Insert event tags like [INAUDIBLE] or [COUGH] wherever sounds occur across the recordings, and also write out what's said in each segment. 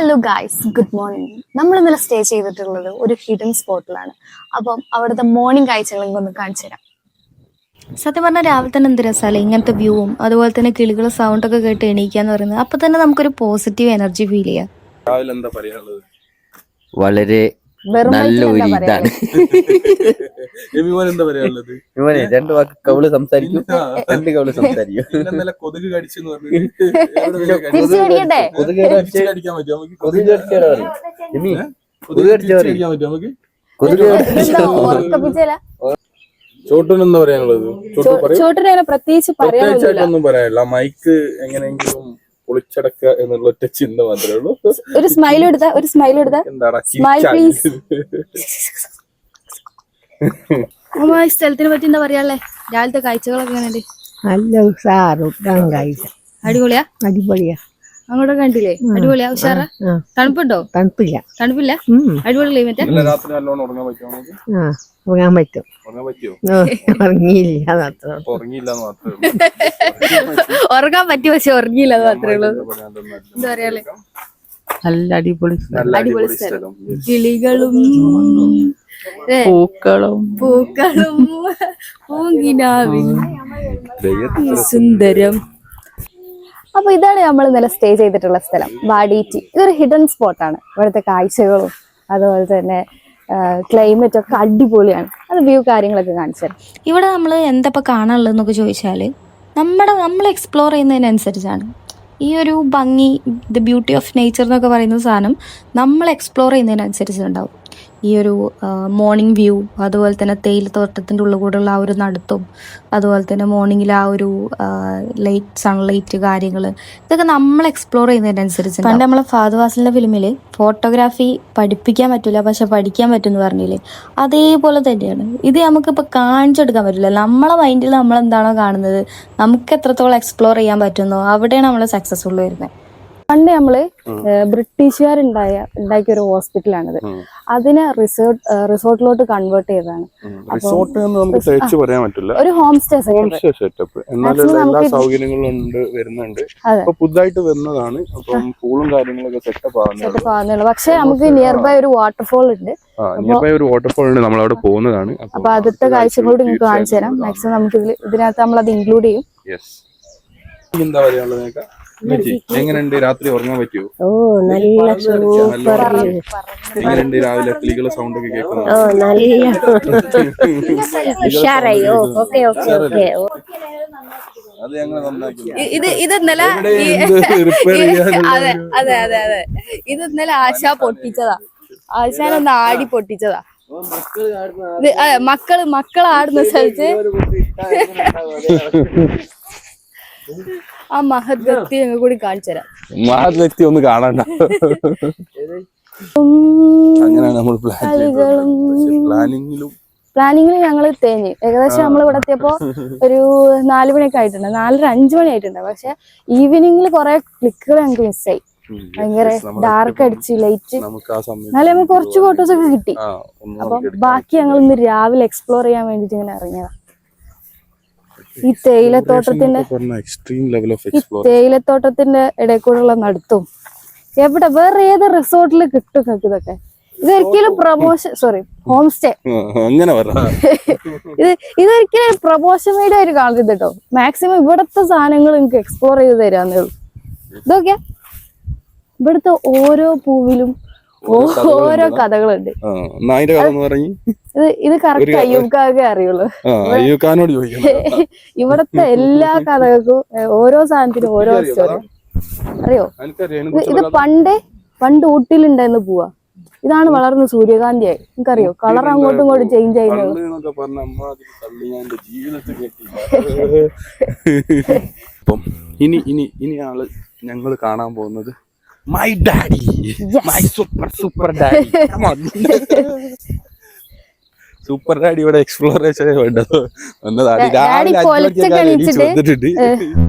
Hello guys good morning നമ്മൾ ഇന്നലെ stay ചെയ്തിട്ടുള്ളത് ഒരു ഹിഡൻ സ്പോട്ടിലാണ് അപ്പം അവിടുത്തെ മോർണിംഗ് കാഴ്ചകൾ ഒന്ന് കാണിച്ചു തരാം. സത്യം പറഞ്ഞാൽ രാവിലെ തന്നെ എന്ത് രസമല്ലേ ഇങ്ങനത്തെ വ്യൂവും അതുപോലെ തന്നെ കിളികൾ സൗണ്ട് ഒക്കെ കേട്ട് എണീക്കാന്ന് പറയുന്നത്. അപ്പൊ തന്നെ നമുക്കൊരു പോസിറ്റീവ് എനർജി ഫീൽ ചെയ്യാം. രാവിലെ എന്താ പറയാനുള്ളത്? വളരെ വെറും നല്ല വയറ്റിൽ ഒരു എന്താ ഇതാണ്. എബിമോൻ എന്താ പറയാനുള്ളത്? ഇവനെ രണ്ട് വാക്ക് കവിൾ സംസാരിക്കും. [LAUGHS] രണ്ട് കവിൾ സംസാരിക്കും. കൊതുക് കടിച്ചു? [LAUGHS] കൊതുക് കടിക്കാൻ പറ്റുമോ? നമുക്ക് കൊതുക് കടിച്ചാലോ പറയും എമി കൊതുക് കടിച്ചാ തിരിച്ച് കടിക്കാൻ പറ്റുമോ നമുക്ക്? കൊതുക് ചോട്ടൻ എന്താ പറയാനുള്ളത്? ചോട്ടു പറയും. ചോട്ടിനെ പ്രത്യേകിച്ച് പറയാനൊന്നുമില്ല. പ്രത്യേകിച്ചായിട്ടൊന്നും പറയാനില്ല. മൈക്ക് എങ്ങനെയെങ്കിലും പൊളിച്ചടക്കുക എന്നുള്ള ഒറ്റ ചിന്ത മാത്രമേ ഉള്ളൂ. ഒരു സ്മൈൽ എടുത്ത ഒരു സ്മൈൽ എടുത്ത. ഈ സ്ഥലത്തിനെ പറ്റി എന്താ പറയാല്ലേ രാവിലത്തെ കാഴ്ചകളൊക്കെ എങ്ങനെയുണ്ട്? നല്ല ഉഷാറും കഴിച്ച അടിപൊളിയാ? അടിപൊളിയാ. അങ്ങോട്ട് കണ്ടില്ലേ? അടിപൊളിയാ ഉഷാറ? തണുപ്പുണ്ടോ? തണുപ്പില്ല. തണുപ്പില്ല. അടിപൊളി ഉറങ്ങാൻ പറ്റും. ഉറങ്ങാൻ ഉറങ്ങിയില്ല പറ്റി പക്ഷെ ഉറങ്ങിയില്ല അത് മാത്രമേ ഉള്ളൂ. എന്താ പറയാ പറയാല്ലേ നല്ല അടിപൊളി അടിപൊളി സ്ഥലം. കിളികളും പൂക്കളും. പൂക്കളും [LAUGHS] പൂങ്കിനാവിൻ ദൈവത്തിന് സുന്ദരം. അപ്പൊ ഇതാണ് നമ്മൾ ഇന്നലെ സ്റ്റേ ചെയ്തിട്ടുള്ള സ്ഥലം. വാടീറ്റി. ഇതൊരു ഹിഡൻ സ്പോട്ടാണ് ഇവിടുത്തെ കാഴ്ചകളും അതുപോലെ തന്നെ ക്ലൈമറ്റ് ഒക്കെ അടിപൊളിയാണ്. അത് വ്യൂ കാര്യങ്ങളൊക്കെ കാണിച്ചു തരാം. ഇവിടെ നമ്മൾ എന്തപ്പോൾ കാണാനുള്ളതെന്നൊക്കെ ചോദിച്ചാൽ നമ്മുടെ നമ്മൾ എക്സ്പ്ലോർ ചെയ്യുന്നതിനനുസരിച്ചാണ്. ഈ ഒരു ഭംഗി ദ ബ്യൂട്ടി ഓഫ് നേച്ചർ എന്നൊക്കെ പറയുന്ന സാധനം നമ്മൾ എക്സ്പ്ലോർ ചെയ്യുന്നതിനനുസരിച്ചുണ്ടാവും. ഈ ഒരു മോർണിംഗ് വ്യൂ അതുപോലെ തന്നെ തേയിലത്തോട്ടത്തിന്റെ ഉള്ളിൽ കൂടെയുള്ള ആ ഒരു നടത്തും അതുപോലെ തന്നെ മോർണിംഗിൽ ആ ഒരു ലൈറ്റ് സൺലൈറ്റ് കാര്യങ്ങൾ ഇതൊക്കെ നമ്മൾ എക്സ്പ്ലോർ ചെയ്യുന്നതിനനുസരിച്ച് പണ്ട് നമ്മളെ ഫാദർ വാസലിന്റെ ഫിലിമിൽ ഫോട്ടോഗ്രാഫി പഠിപ്പിക്കാൻ പറ്റില്ല പക്ഷെ പഠിക്കാൻ പറ്റും എന്ന് പറഞ്ഞില്ലേ? അതേപോലെ തന്നെയാണ്. ഇത് നമുക്കിപ്പോൾ കാണിച്ചെടുക്കാൻ പറ്റില്ല നമ്മളെ മൈൻഡിൽ നമ്മൾ എന്താണോ കാണുന്നത്? നമുക്ക് എത്രത്തോളം എക്സ്പ്ലോർ ചെയ്യാൻ പറ്റുന്നോ? അവിടെയാണ് നമ്മൾ സക്സസ്ഫുൾ വരുന്നത്. പണ്ട് നമ്മൾ ബ്രിട്ടീഷുകാർ ഉണ്ടായ ഉണ്ടാക്കിയ ഒരു ഹോസ്പിറ്റലാണിത്. അതിനെ റിസോർട്ട് റിസോർട്ടിലോട്ട് കൺവേർട്ട് ചെയ്തതാണ്. റിസോർട്ട് നമുക്ക് തേച്ച് പറയാൻ പറ്റില്ല. ഒരു home stay home stay setup. എന്നാലും എല്ലാ സൗകര്യങ്ങളും ഉണ്ട് വരുന്നുണ്ട്. അപ്പൊ പുതുതായിട്ട് വരുന്നതാണ്. അപ്പം പൂളും കാര്യങ്ങളൊക്കെ സെറ്റപ്പ് ആവുന്നുള്ളൂ പക്ഷെ നമുക്ക് നിയർ ബൈ ഒരു വാട്ടർഫോൾ ഉണ്ട്. ആ നിയർബൈ ഒരു വാട്ടർഫോൾ ഉണ്ട്. നമ്മൾ അവിടെ പോകുന്നതാണ്. അപ്പൊ അടുത്ത കാഴ്ചകളോട് നിങ്ങൾക്ക് കാണിച്ചു തരാം മാക്സിമം നമുക്ക് ഇതിൽ ഇതിനകത്ത് നമ്മൾ അത് ഇൻക്ലൂഡ് ചെയ്യും എന്താ പറയാനുള്ളത് എങ്ങനെയുണ്ട്? രാത്രി ഉറങ്ങാൻ പറ്റുമോ ഓ നല്ല സൂപ്പർ. എങ്ങനെയുണ്ട് രാവിലെ കിളികളെ സൗണ്ട് ഒക്കെ കേൾക്കുന്നത്? ഓ നല്ല [LAUGHS] ഉഷാറായി. ഓ ഓക്കെ ഓക്കെ ഓക്കെ. അത് ഞങ്ങൾ ഇത് ഇത് ഇന്നലെ അതെ അതെ അതെ അതെ. ഇത് ഇന്നലെ ആശ പൊട്ടിച്ചതാ. ആശാനൊന്ന് ആടി പൊട്ടിച്ചതാ. ഇത് അതെ, മക്കൾ മക്കളാടുന്ന സ്ഥലത്ത് [LAUGHS] ആ മഹത് വ്യക്തി ഞങ്ങൾ കൂടി കാണിച്ചു തരാം മഹത്വക്തി ഒന്ന് കാണണ്ട. അങ്ങനെയാണ് നമ്മൾ പ്ലാൻ പ്ലാനിങ്ങിലും പ്ലാനിങ്ങിൽ ഞങ്ങൾ തേഞ്ഞ്. ഏകദേശം നമ്മൾ ഇവിടെ എത്തിയപ്പോ ഒരു നാല് മണിയൊക്കെ ആയിട്ടുണ്ട്. നാലര അഞ്ചു മണി ആയിട്ടുണ്ട്. പക്ഷെ ഈവനിങ്ങിൽ കുറെ ക്ലിക്കുകൾ ഞങ്ങൾക്ക് മിസ്സായി ഭയങ്കര ഡാർക്ക് അടിച്ച് ലൈറ്റ് എന്നാലും നമുക്ക് കുറച്ച് ഫോട്ടോസ് ഒക്കെ കിട്ടി. അപ്പം. ബാക്കി ഞങ്ങൾ ഇന്ന് രാവിലെ എക്സ്പ്ലോർ ചെയ്യാൻ വേണ്ടിട്ട് ഇങ്ങനെ ഇറങ്ങിയതാ. ഈ തേയിലത്തോട്ടത്തിന്റെ എക്സ്ട്രീം ലെവൽ ഓഫ് ഈ തേയിലത്തോട്ടത്തിന്റെ ഇടയിൽ കൂടെയുള്ള നടത്തും എവിടെ വേറെ ഏത് റിസോർട്ടിൽ കിട്ടും നിങ്ങൾക്ക് ഇതൊക്കെ? ഇതൊരിക്കലും പ്രമോഷൻ സോറി ഹോം സ്റ്റേ അങ്ങനെ ഇത് ഇതൊരിക്കലും പ്രമോഷൻ വീഡിയോ ആയിട്ട് കാണരുത് കേട്ടോ. മാക്സിമം ഇവിടുത്തെ സാധനങ്ങൾ നിങ്ങൾക്ക് എക്സ്പ്ലോർ ചെയ്ത് തരാന്നേ ഉള്ളൂ. ഇതൊക്കെ ഇവിടുത്തെ ഓരോ പൂവിലും ഓരോ കഥകളുണ്ട്. നായിന്റെ കഥ എന്ന് പറഞ്ഞു? ഇത് ഇത് കറക്റ്റ് അയ്യൂക്കാകെ അറിയുള്ളൂ. അയ്യൂക്കാനോട് ചോദിക്കണം [LAUGHS] ഇവിടത്തെ എല്ലാ [LAUGHS] കഥകൾക്കും ഓരോ സാധനത്തിനും ഓരോ സ്റ്റോറി അറിയോ? ഇത് പണ്ടേ പണ്ട് പണ്ട് പോവാ. ഇതാണ് വളർന്ന് സൂര്യകാന്തിയായി. നിങ്ങൾക്കറിയോ കളർ അങ്ങോട്ടും ഇങ്ങോട്ടും ചേഞ്ച് ആയിരുന്നു [LAUGHS] അപ്പം ഇനി ഇനി ഇനി ആൾ ഞങ്ങൾ കാണാൻ പോകുന്നത് my super super daddy. Come on. [LAUGHS] Super daddy ഇവിടെ എക്സ്പ്ലോറേഷൻ വേണ്ടത്.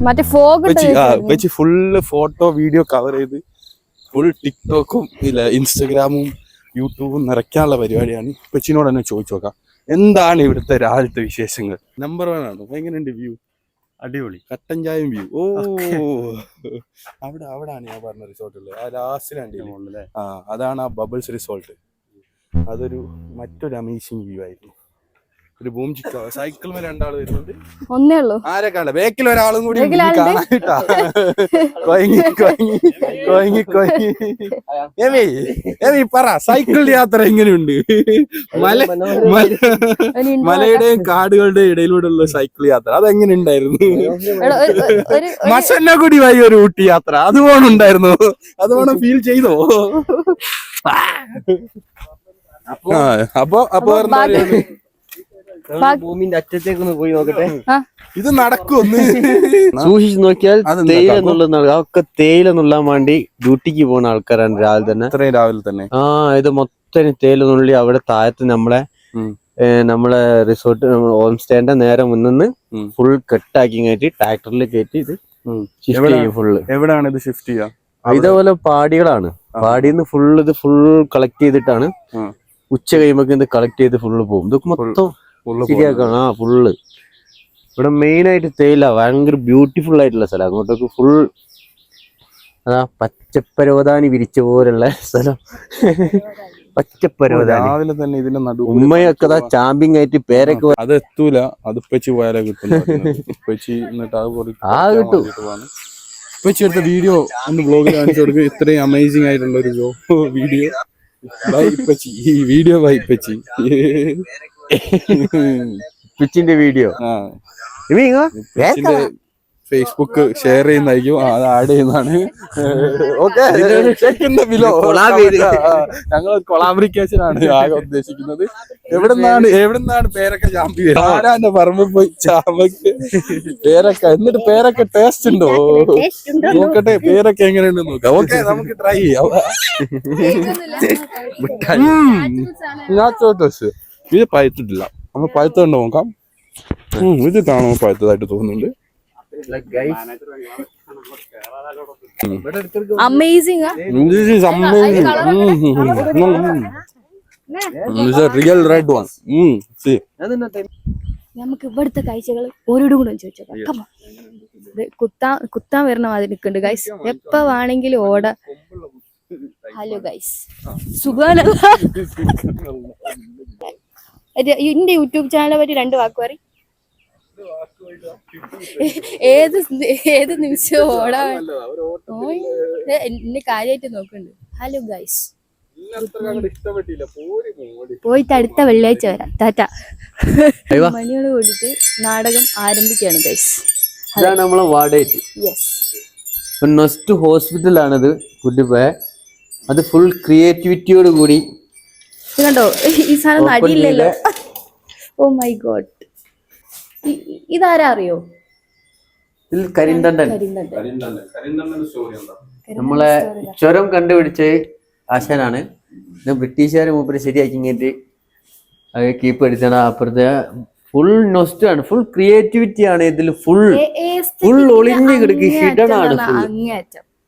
മറ്റേ fog full photo video cover ചെയ്ത് ഫുൾ ടിക്ടോക്കും ഇല്ല ഇൻസ്റ്റഗ്രാമും യൂട്യൂബും നിറയ്ക്കാനുള്ള പരിപാടിയാണ്. കൊച്ചിനോട് തന്നെ ചോദിച്ചു നോക്കാം. എന്താണ് ഇവിടുത്തെ രാവിലത്തെ വിശേഷങ്ങൾ? നമ്പർ വൺ ആണ്. എങ്ങനെയുണ്ട് വ്യൂ അടിപൊളി. കട്ടൻ ചായയും വ്യൂ ഓ. അവിടെ അവിടാണ് ഞാൻ പറഞ്ഞ റിസോർട്ടുള്ളത് ആ ലാസ്റ്റിലാണ് ആ അതാണ് ആ ബബിൾസ് റിസോർട്ട് അതൊരു മറ്റൊരു അമേസിങ് വ്യൂ ആയിരുന്നു. ഒരു ബൂം സൈക്കിളിൽ രണ്ടാൾ വരുന്നുണ്ട്. ഒന്നേ ഉള്ളൂ. ആരെ കാണണ്ട ബേക്കിൽ ഒരാളും കൂടി? കാണാനിട്ടാ. കൊയങ്ങി കൊയങ്ങി കൊയങ്ങി കൊയങ്ങി. ഏമി ഏമി പറ സൈക്കിൾ യാത്ര എങ്ങനെയുണ്ട്? മല മല- മലയുടെയും കാടുകളുടെയും ഇടയിലൂടെയുള്ള സൈക്കിൾ യാത്ര അതെങ്ങനെ ഉണ്ടായിരുന്നു മസന്നെ ഒരു- വൈ ഒരു ഊട്ടി യാത്ര അതുപോലെ ഉണ്ടായിരുന്നു അതുപോലെ ഫീൽ ചെയ്തോ? [LAUGHS] അപ്പോ അപ്പൊ അപ്പൊ ഭൂമിന്റെ അറ്റത്തേക്ക് ഒന്ന് പോയി നോക്കട്ടെ. ഇത് നടക്കൊന്ന് [LAUGHS] സൂക്ഷിച്ചു നോക്കിയാൽ തേയില? എന്നുള്ളത് ഒക്കെ തേയില നുള്ളാൻ വേണ്ടി ഡ്യൂട്ടിക്ക് പോകുന്ന ആൾക്കാരാണ് രാവിലെ തന്നെ. ഇത്രയും രാവിലെ തന്നെ. ആ ഇത് മൊത്തം തേയില നുള്ളി അവിടെ താഴത്ത് നമ്മളെ നമ്മളെ റിസോർട്ട് ഹോം സ്റ്റേന്റെ നേരെ മുന്നിന്ന്. ഫുൾ കെട്ടാക്കി കയറ്റി ട്രാക്ടറിൽ കയറ്റി ഇത്. ഷിഫ്റ്റ്? ചെയ്യും ഫുള്ള് എവിടെയാണ് ഇത് ഷിഫ്റ്റ് ചെയ്യുക ഇതേപോലെ പാടികളാണ്. പാടിന്ന് ഫുള്ള് ഇത് ഫുൾ കളക്ട് ചെയ്തിട്ടാണ് ഉച്ച കഴിയുമ്പോ ഇത് കളക്ട് ചെയ്ത് ഫുള്ള് പോകും. ഇതൊക്കെ മൊത്തം ശരിയാക്കണം. ആ ഫുള്ള് ഇവിടെ മെയിൻ ആയിട്ട് തേയില ഭയങ്കര ബ്യൂട്ടിഫുൾ ആയിട്ടുള്ള സ്ഥലം. അങ്ങോട്ടൊക്കെ ഫുൾ അതാ പച്ചപ്പരോധാനി വിരിച്ച പോലുള്ള സ്ഥലം. പച്ചപ്പരോധാനി. രാവിലെ തന്നെ ഇതിന്റെ നടു ഉമ്മയൊക്കെ അതാ ചാമ്പിങ് ആയിട്ട് പേരൊക്കെ അത് എത്തൂല. അത് ഉപ്പച്ചി പോയാലേ കിട്ടും ഉപ്പച്ചി എന്നിട്ട് അത് ആ, കിട്ടും. ഉപ്പച്ചി എടുത്ത വീഡിയോ ഒന്ന് ബ്ലോഗിൽ കാണിച്ചു കൊടുക്കും. ഇത്രയും അമേസിംഗ് ആയിട്ടുള്ള ഒരു വീഡിയോ ബൈ ഇപ്പച്ചി ഈ വീഡിയോ ബൈ ഇപ്പച്ചി പിച്ചിന്റെ വീഡിയോ. ഫേസ്ബുക്ക് ഷെയർ ചെയ്യുന്നതായിരിക്കും. അത് ആഡ് ചെയ്യുന്നതാണ്. ഓക്കെ. ഞങ്ങൾ കൊളാബ്രിക്കേഷനാണ്. ആണ് ആകെ ഉദ്ദേശിക്കുന്നത്. എവിടെന്നാണ് എവിടെന്നാണ് പേരൊക്കെ ചാമ്പി? ആരാന്റെ പറമ്പിൽ പോയി ചാമക്ക് പേരൊക്കെ എന്നിട്ട് പേരൊക്കെ ടേസ്റ്റ് ഉണ്ടോ? നോക്കട്ടെ പേരൊക്കെ എങ്ങനെയുണ്ട് നോക്കാം. ഓക്കെ നമുക്ക് ട്രൈ ചെയ്യാം. ഇത് പഴുത്തിട്ടില്ല നമ്മൾ പഴുത്തുണ്ട് നോക്കാം ഉം, ഇത് കാണുമ്പോൾ പഴുത്തതായിട്ട് തോന്നുന്നുണ്ട്. Mm. One. Mm. See. നമുക്ക് ഇവിടുത്തെ കാഴ്ചകൾ ഓരോടും കൂടെ ചോദിച്ചോക്കാം. ഇത് കുത്താൻ കുത്താൻ വരണ മാതിരി നിൽക്കുന്നുണ്ട് ഗൈസ് എപ്പ വേണമെങ്കിലും ഓട ഹലോ ഗൈസ് സുഖാനല്ല എന്റെ യൂട്യൂബ് ചാനലിനെ പറ്റി രണ്ട് വാക്ക് പറ ഏത് ഏത് നിമിഷവും ഓടാ എന്നെ കാര്യമായിട്ട് നോക്കുന്നുണ്ട് ഹലോ ഗൈസ് പോയിട്ട് അടുത്ത വെള്ളിയാഴ്ച വരാം. ടാറ്റ. മണിയോട് കൂടിയിട്ട് നാടകം ആരംഭിക്കുകയാണ് ഗൈസ് ഇതാണ് നമ്മളെ വാർഡേറ്റ്. ഹോസ്പിറ്റലാണിത് അത് ഫുൾ ക്രിയേറ്റിവിറ്റിയോട് കൂടി ഇത് കണ്ടോ? ഈ സാധനം നടിയില്ലല്ലോ. ഓ മൈ ഗോഡ് ഇതാരാ അറിയോ? കരിന്തണ്ടൻ. നമ്മളെ ചുരം കണ്ടുപിടിച്ച് ആശാനാണ്. ഇത് ബ്രിട്ടീഷുകാരെ മൂപ്പര് ശരിയാക്കി ഇങ്ങോട്ട് അത് കീപ്പ് എടുത്താണ്. അപ്പുറത്തെ ഫുൾ നൊസ്റ്റ് ആണ്. ഫുൾ ക്രിയേറ്റിവിറ്റി ആണ് ഇതിൽ ഫുൾ ഫുൾ ഒളിഞ്ഞു കിടക്കി. അങ്ങേയറ്റം ആണ് ഫുൾ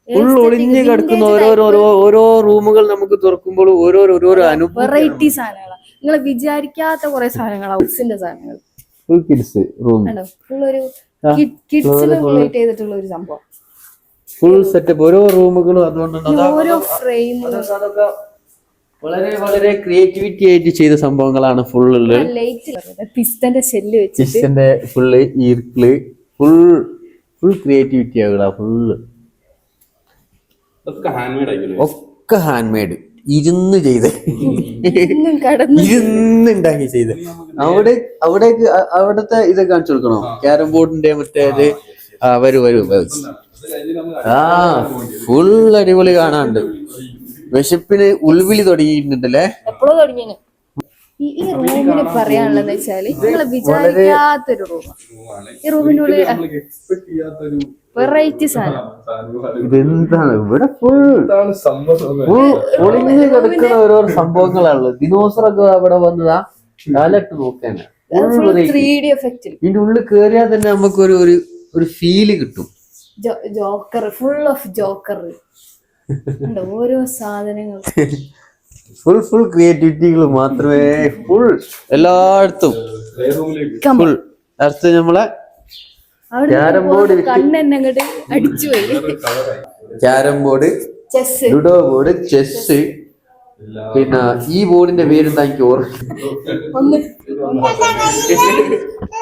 ഒളിഞ്ഞ് കിടക്കുന്ന ഓരോരോ ഓരോ റൂമുകൾ നമുക്ക് തുറക്കുമ്പോൾ ഓരോരോ ഓരോരോ അനുഭവം വെറൈറ്റി സാധനങ്ങളാണ് നിങ്ങൾ വിചാരിക്കാത്ത കുറെ സാധനങ്ങളാ ഹൗസിന്റെ സാധനങ്ങൾ. ഫുൾ കിഡ്സ് റൂം കിഡ്സിന് റിലേറ്റ് ചെയ്തിട്ടുള്ള ഒരു സംഭവം. ഫുൾ സെറ്റപ്പ് ഓരോ റൂമുകളും അതുകൊണ്ട് അതാ- ഓരോ അതൊക്കെ വളരെ വളരെ ക്രിയേറ്റിവിറ്റി ആയിട്ട് ചെയ്ത സംഭവങ്ങളാണ് ഫുൾ പിസ്റ്റന്റെ ഷെല്ല് പിസ്റ്റന്റെ ഫുള്ള് ഈർക്കിൾ ഫുൾ ഫുൾ ക്രിയേറ്റിവിറ്റി ആകുക ഫുള്ള് ഒക്കെ ഹാൻഡ് മെയ്ഡ് ഇരുന്ന് ചെയ്ത്. ഇരുന്ന് ഉണ്ടാക്കി ചെയ്ത്. അവിടെ അവിടേക്ക് അവിടത്തെ ഇത് കാണിച്ചു കൊടുക്കണോ? ക്യാരം ബോർഡിന്റെ മറ്റേത് വരും വരൂ വരൂ. വരൂ. ആ ഫുൾ അടിപൊളി കാണാണ്ട് വിശപ്പിന് ഉൾവിളി തുടങ്ങിയിട്ടുണ്ടല്ലേ? എപ്പോഴും തുടങ്ങിയാണ് ഈ ഈ റൂമിന് പറയാനുള്ളതെന്ന് വെച്ചാൽ നിങ്ങൾ വിചാരിക്കാത്തൊരു റൂമാണ് ഈ റൂമിനുള്ളിൽ വെറൈറ്റി സാധനം. ഇതെന്താണ്? ഇവിടെ ഫുൾ ഫുൾ ഒളിഞ്ഞു കിടക്കുന്ന ഓരോ സംഭവങ്ങളാണുള്ളത്. ദിനോസറൊക്കെ അവിടെ വന്നതാ. കാലിട്ട് നോക്കാനാ ഇതിന്റെ ഉള്ളിൽ കേറിയാൽ തന്നെ നമുക്ക് ഒരു ഒരു ഒരു ഫീൽ കിട്ടും ജോക്കർ ഫുൾ ഓഫ് ജോക്കർ ഓരോ സാധനങ്ങൾ. [LAUGHS] ഫുൾ ഫുൾ ക്രിയേറ്റിവിറ്റികൾ മാത്രമേ ഫുൾ എല്ലായിടത്തും. ഫുൾ അടുത്ത് നമ്മളെ ക്യാരം ബോർഡ് അടിച്ചു carrom board ludo board chess പിന്നെ ഈ ബോർഡിന്റെ പേരെന്താ എനിക്ക് ഓർമ്മ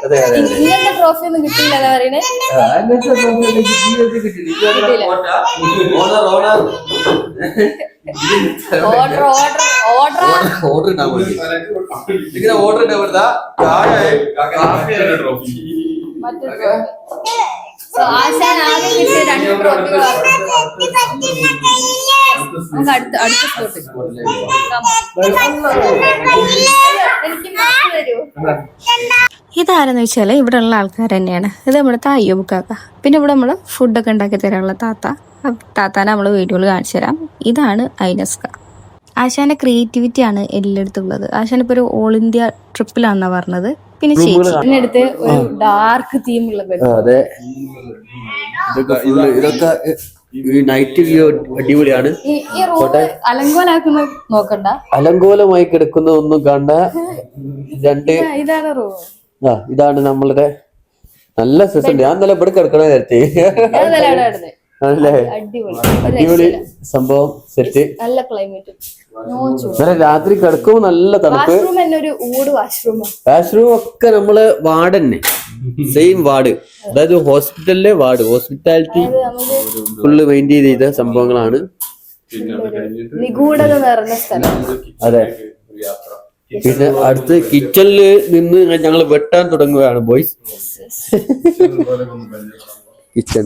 അതെ അതെ ഇങ്ങനത്തെ ട്രോഫി ഒന്നും കിട്ടിയില്ല എന്നാ പറയണേ ഓർഡർ ഓർഡർ ഓർഡർ ഓർഡർ ഉണ്ടാവും ഇങ്ങനെ ഓർഡർ ഉണ്ടാവുന്നതാ മറ്റേ സോ ആശാൻ ആകെ കിട്ടിയ രണ്ട് ട്രോഫികളാണ് നമുക്ക് അടുത്ത അടുത്ത സ്പോട്ട് എനിക്ക് മാർക്ക് തരൂ ഇതാരെന്ന് വെച്ചാൽ ഇവിടെ ഉള്ള ആൾക്കാർ തന്നെയാണ്. ഇത് നമ്മുടെ അയ്യൂബ് കാക്ക. പിന്നെ ഇവിടെ നമ്മൾ ഫുഡൊക്കെ ഉണ്ടാക്കി തരാനുള്ള താത്ത. താത്താനെ നമ്മൾ വീഡിയോയിൽ കാണിച്ചു തരാം. ഇതാണ് ഐനസ്ക ആശാന്റെ ക്രിയേറ്റിവിറ്റി ആണ് എല്ലായിടത്തും ഉള്ളത്. ആശാൻ ഇപ്പോൾ ഒരു ഓൾ ഇന്ത്യ ട്രിപ്പിലാണെന്നാണ് പറഞ്ഞത്. പിന്നെ ചേച്ചി ഒരു ഡാർക്ക് തീം ഉള്ള ബെഡ് അതെ. ഇതൊക്കെ ഫുള്ള് ഇതൊക്കെ ഈ നൈറ്റ് വ്യൂ അടിപൊളിയാണ്. അലങ്കോലാക്കുന്ന നോക്കണ്ട. അലങ്കോലമായി കിടക്കുന്ന ഒന്നും കണ്ട രണ്ട് ആ, ഇതാണ് റൂം ആ ഇതാണ് നമ്മളുടെ നല്ല രസമുണ്ട് ഞാൻ നല്ല ഇവിടെ കിടക്കണ നേരത്തെ. ആണല്ലേ അടിപൊളി. ഒരു സംഭവം സെറ്റ് നല്ല ക്ലൈമറ്റ് ഇന്നലെ രാത്രി കിടക്കുമ്പോൾ നല്ല തണുപ്പ്. വാഷ്റൂം ഒക്കെ നമ്മൾ വാർഡ് തന്നെ സെയിം വാർഡ്. അതായത് ഹോസ്പിറ്റലിലെ വാർഡ്. ഹോസ്പിറ്റാലിറ്റി ഫുള്ള് മെയിന്റെയിൻ ചെയ്ത സംഭവങ്ങളാണ്. നിഗൂഢത നിറഞ്ഞ സ്ഥലം. അതെ. പിന്നെ അടുത്ത് കിച്ചണിൽ നിന്ന് ഞങ്ങൾ വെട്ടാൻ തുടങ്ങുകയാണ് ബോയ്സ് കിച്ചൺ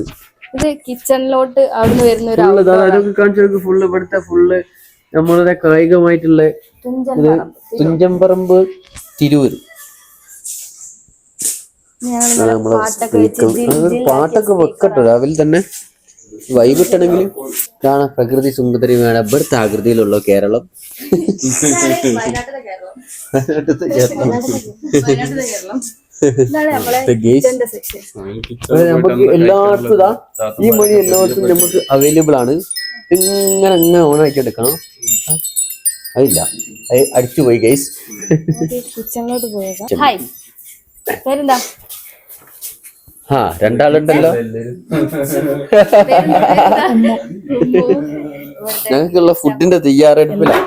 കിച്ചണിലോട്ട് അവിടുന്ന് വരുന്ന ഫുള്ള് ഇവിടുത്തെ ഫുള്ള് നമ്മളുടെ കായികമായിട്ടുള്ള ഇത് പറമ്പ്. തുഞ്ചമ്പറമ്പ് തിരൂര്. ഞങ്ങൾ പാട്ടൊക്കെ വെക്കട്ടെ. രാവിലെ തന്നെ വൈകിട്ടാണെങ്കിലും കാണാം. പ്രകൃതി സുന്ദരിയാണ് ഇവിടുത്തെ ആകൃതിയിലുള്ള കേരളം. നമ്മളെ നമുക്ക് എല്ലായിടത്തും ഈ മണി എല്ലായിടത്തും നമുക്ക് അവൈലബിൾ ആണ്. ഇങ്ങനെ ഇങ്ങനെ ഓൺ ആക്കി എടുക്കണം അതില്ല. അത് അടിച്ചു പോയി ഗൈസ് കിച്ചണിലോട്ട് പോയേക്കാം. ഹായ് പേരെന്താ? ആ രണ്ടാളുണ്ടല്ലോ. ഞങ്ങൾക്കുള്ള ഫുഡിന്റെ തയ്യാറെടുപ്പിലാണ്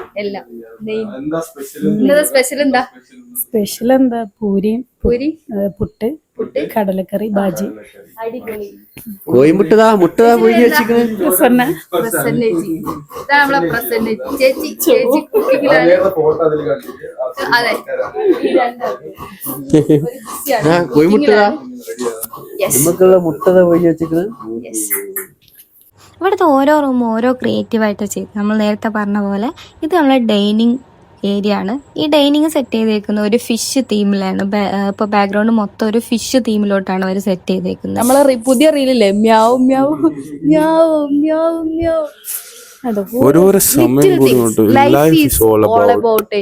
സ്പെഷ്യൽ എന്താ സ്പെഷ്യൽ എന്താ? പൂരിയും പൂരി പുട്ട് പുട്ട്? കടലക്കറി ബാജി. അടിപൊളി. കോയിമുട്ടതാ മുട്ടതാ പൂരി വെച്ചിരിക്കുന്നത് പ്രസന്ന. നമ്മളെ ചേച്ചി. ചേച്ചി അതെ നമുക്കുള്ള മുട്ടതാ പോയി വെച്ചിരിക്കുന്നത് yes. ഇവിടുത്തെ ഓരോ റൂമും ഓരോ ക്രിയേറ്റീവായിട്ട് ചെയ്ത് നമ്മൾ നേരത്തെ പറഞ്ഞ പോലെ ഇത് നമ്മളെ ഡൈനിങ് ഏരിയ ആണ്. ഈ ഡൈനിങ് സെറ്റ് ചെയ്തേക്കുന്നത് ഒരു ഫിഷ് തീമിലാണ് ഇപ്പോൾ ബാക്ക്ഗ്രൗണ്ട് മൊത്തം ഒരു ഫിഷ് തീമിലോട്ടാണ് അവർ സെറ്റ് ചെയ്തേക്കുന്നത്. നമ്മളെ പുതിയ റീലില്ലേ മ്യാവ് മ്യാവും മ്യാവ് മ്യാവും മ്യാവും. അതോ, ഓരോരോ സമയം life is all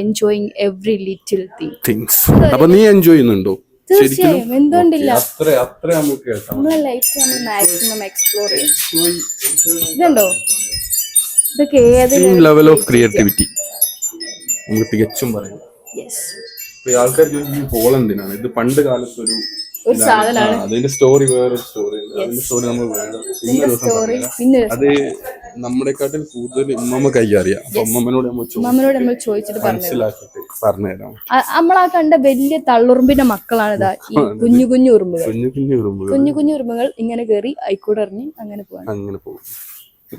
enjoying every little thing. Things അപ്പൊ നീ എൻജോയ് ചെയ്യുന്നുണ്ടോ? തീർച്ചയായും. എന്തുകൊണ്ടില്ല. നമ്മളെ ലൈഫ് നമ്മൾ മാക്സിമം എക്സ്പ്ലോർ ചെയ്യും. ഇതുണ്ടോ? ഇതൊക്കെ ഏത് ലെവൽ ഓഫ് ക്രിയേറ്റിവിറ്റി നമുക്ക് തികച്ചും പറയാം. ആൾക്കാർ ഹോൾ എന്തിനാണ് ഇത് പണ്ട് കാലത്ത് ഒരു സാധനമാണ്. അതിന്റെ സ്റ്റോറി വേറെ സ്റ്റോറി അതിന്റെ സ്റ്റോറി നമ്മൾ വേറെ പിന്നെ ദിവസം അത് നമ്മളെക്കാട്ടിൽ കൂടുതൽ ഉമ്മമ്മ അറിയാം അപ്പൊ ഉമ്മമ്മനോട് നമ്മൾ ചോദിച്ച് മമ്മനോട് നമ്മൾ ചോദിച്ചിട്ട് പറഞ്ഞു മനസ്സിലാക്കിയിട്ട് പറഞ്ഞുതരാം നമ്മളാ കണ്ട വലിയ തള്ളുറുമ്പിന്റെ മക്കളാണ് ഇതാ ഈ കുഞ്ഞു കുഞ്ഞു ഉറുമ്പുകൾ. കുഞ്ഞു കുഞ്ഞു ഉറുമ്പുകൾ. കുഞ്ഞു കുഞ്ഞു ഉറുമ്പുകൾ ഇങ്ങനെ കയറി അയിക്കൂടെ ഇറങ്ങി അങ്ങനെ പോവാണ്. അങ്ങനെ പോകും.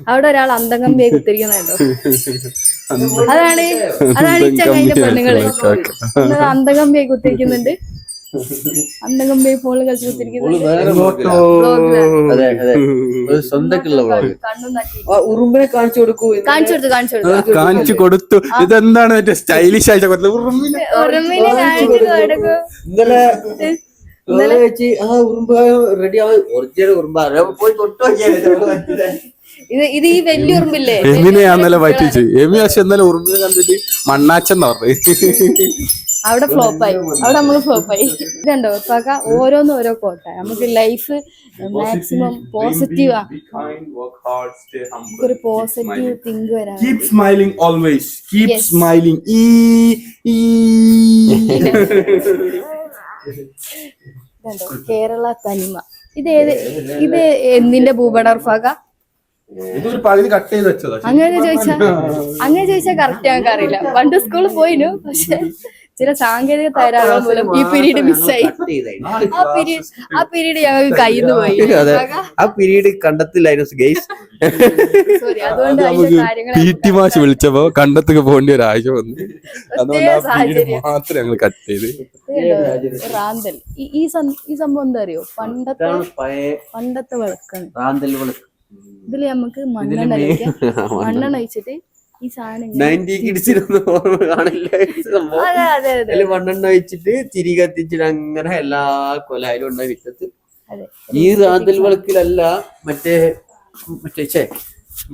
അവിടെ ഒരാൾ അന്തംകമ്പിയെ കുത്തിരിക്കുന്നുണ്ടോ? അതാണ് അതാണ് ഈ ചങ്ങായിന്റെ പെണ്ണുങ്ങൾ. അന്തംകമ്പിയെ കുത്തിരിക്കുന്നുണ്ട്. ഫോണിൽ കളിച്ച് ഉറുമ്പിനെ കാണിച്ചു കൊടുക്കൂ. കാണിച്ചു കൊടുത്തു കാണിച്ചു കൊടുത്തു. കാണിച്ചു കൊടുത്തു. ഇതെന്താണ് മറ്റേ സ്റ്റൈലിഷ് ആയിട്ട് ഉറുമ്പിനെ ഉറുമ്പിനെ കാണിച്ചു കൊടുക്കും. ഇന്നലെ ഇന്നലെ വെച്ച് ആ ഉറുമ്പ് റെഡി ഒറിജിനൽ ഉറുമ്പ്. പോയി തൊട്ട് ഇത് ഇത് ഈ വലിയ ഉറുമ്പില്ലേ? എമിനെ അന്നലെ പറ്റിച്ച് എമി പക്ഷെ ഇന്നലെ ഉറുമ്പിനെ കണ്ടിട്ട് മണ്ണാച്ചെന്ന് പറഞ്ഞു അവിടെ ഫ്ലോപ്പായി അവിടെ നമ്മൾ ഫ്ലോപ്പായി ഇതുണ്ടോ? ഇപ്പൊക്കെ ഓരോന്നും ഓരോ കോട്ട നമുക്ക് ലൈഫ് മാക്സിമം പോസിറ്റീവ് ഒരു പോസിറ്റീവ് തിങ്ക് വരാം keep smiling always keep. Smiling ഈ ഈ ഇതുണ്ടോ? കേരള തനിമ. ഇത് ഏത് ഇത് എന്തിന്റെ ഭൂപടർഫാക ഇതൊരു പകുതി കട്ട് ചെയ്ത് വെച്ചതാ. അങ്ങനെ ചോദിച്ചാ അങ്ങനെ ചോദിച്ചാ കറക്റ്റ് ഞങ്ങൾക്ക് അറിയില്ല പണ്ട് സ്കൂളിൽ പോയിനു പക്ഷെ ചില സാങ്കേതിക തകരാറുകൾ മൂലം ഈ പീരീഡ് മിസ്സായി ആ പീരീഡ് ആ പീരീഡ് ഞങ്ങൾക്ക് കയ്യിൽ നിന്ന് പോയി. ആ പീരീഡ് കണ്ടെത്തില്ലായിരുന്നു ഗൈസ് സോറി അതുകൊണ്ട് പി ടി മാഷ് വിളിച്ചപ്പോ കണ്ടത്തൊക്കെ പോകേണ്ട ഒരു ആവശ്യം വന്നു. അതുകൊണ്ട് ആ പീരീഡ് സാഹചര്യം. മാത്രം ഞങ്ങൾ കട്ട് ചെയ്ത്. റാന്തൽ. ഈ- ഈ സംഭവം എന്താ അറിയോ? പണ്ടത്തെ പണ്ടത്തെ വിളക്കാണ് റാന്തൽ വിളക്ക്. ഇതിൽ നമുക്ക് [LAUGHS] മണ്ണെണ്ണ. മണ്ണെണ്ണ ഒഴിച്ചിട്ട് ഈ സാധനം ഇങ്ങനെ- നയന്റി കിഡ്സിനൊന്നും ഓർമ്മ കാണില്ല സംഭവം. മണ്ണെണ്ണ വെച്ചിട്ട് തിരി കത്തിച്ചിട്ട് അങ്ങനെ എല്ലാ കൊലായാലും ഉണ്ടായി വിറ്റത്ത് അതെ. ഈ റാന്തൽ വിളക്കിലല്ല മറ്റേ മറ്റേ ചേ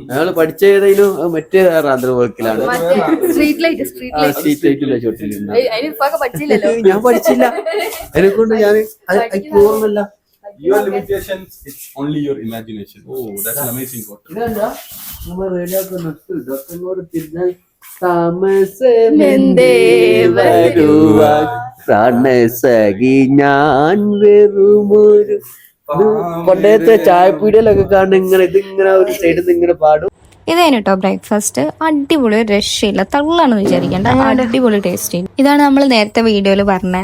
ഞങ്ങൾ പഠിച്ച ഏതായാലും മറ്റേ റാന്തൽ വിളക്കിലാണ്. സ്ട്രീറ്റ് ലൈറ്റ് സ്ട്രീറ്റ് ഞാൻ പഠിച്ചില്ല. അതിനെ കൊണ്ട് ഞാൻ ഓർമ്മല്ല Your limitations, it's only your imagination. Oh, that's an amazing quote. ഇതല്ല നമ്മൾ റേഡിയോക്ക് നട്ടു ഇതൊക്കെ ഇങ്ങോട്ട് തിരിഞ്ഞാൽ മെന്തേ താമസമെന്തേ പ്രാണസഖി ഞാൻ വെറുമൊരു ഇത് പണ്ടത്തെ ചായപ്പീടിയിലൊക്കെ കാണുന്ന ഇങ്ങനെ ഇതിങ്ങനെ ഒരു സൈഡിൽ നിന്ന് ഇങ്ങനെ പാടും ഇതായിരുന്നു കേട്ടോ ബ്രേക്ക്ഫാസ്റ്റ് അടിപൊളി ഒരു രക്ഷയില്ല. തള്ളാണെന്ന് വിചാരിക്കേണ്ട. അടിപൊളി ടേസ്റ്റ് ഇതാണ് നമ്മൾ നേരത്തെ വീഡിയോയിൽ പറഞ്ഞ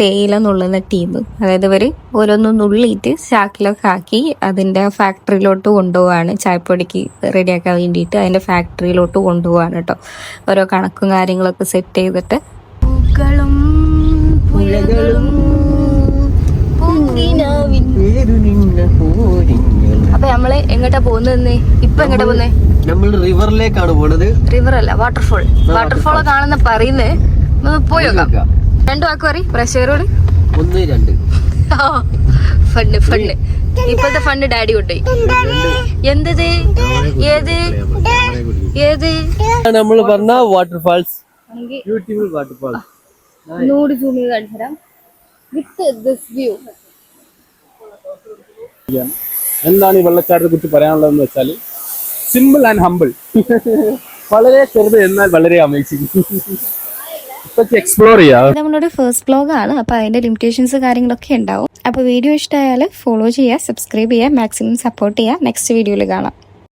തേയില നുള്ളുന്ന ടീം അതായത് ഇവർ ഓരോന്നും നുള്ളിയിട്ട് ചാക്കിലൊക്കെ ആക്കി അതിന്റെ ഫാക്ടറിയിലോട്ട് കൊണ്ടുപോവാണ്. ചായപ്പൊടിക്ക് റെഡിയാക്കാൻ വേണ്ടിയിട്ട് അതിന്റെ ഫാക്ടറിയിലോട്ട് കൊണ്ടുപോവാണ് കേട്ടോ ഓരോ കണക്കും കാര്യങ്ങളൊക്കെ സെറ്റ് ചെയ്തിട്ട്. പൂക്കളും പുഴകളും അപ്പൊ നമ്മൾ എങ്ങോട്ടാ പോകുന്നത് ഇപ്പൊ എങ്ങോട്ടാ പോകുന്നത്? നമ്മൾ റിവറിലേക്കാണ് പോണത്. റിവർ അല്ല വാട്ടർഫോൾ വാട്ടർഫോൾ കാണുന്ന പറയുന്നേ പോയി നോക്കാം. രണ്ടു വാക്ക് പറയും പ്രഷറോട് ഒന്ന് രണ്ട്. [LAUGHS] ഫണ്ട് ഫണ്ട് ഇപ്പോഴത്തെ ഫണ്ട് ഡാഡി കൊണ്ടുപോയി എന്തത്? ഏത്? ഏത്? നമ്മൾ പറഞ്ഞ വാട്ടർഫാൾസ് ബ്യൂട്ടിഫുൾ വാട്ടർഫാൾസ് ഒന്നുകൂടി സൂം ചെയ്ത് കാണിച്ചു തരാം വിത്ത് ദിസ് വ്യൂ എന്താണ് ഈ വെള്ളച്ചാട്ടത്തെ കുറിച്ച് പറയാനുള്ളതെന്ന് വെച്ചാൽ സിമ്പിൾ ആൻഡ് ഹമ്പിൾ വളരെ ചെറുത് എന്നാൽ വളരെ അമേസിങ് എക്സ്പ്ലോർ ചെയ്യാം. നമ്മളുടെ ഫസ്റ്റ് ബ്ലോഗ് ആണ്. അപ്പൊ അതിന്റെ ലിമിറ്റേഷൻസ് കാര്യങ്ങളൊക്കെ ഉണ്ടാവും. അപ്പൊ വീഡിയോ ഇഷ്ടമായാൽ ഫോളോ ചെയ്യുക സബ്സ്ക്രൈബ് ചെയ്യുക മാക്സിമം സപ്പോർട്ട് ചെയ്യുക. നെക്സ്റ്റ് വീഡിയോയിൽ കാണാം.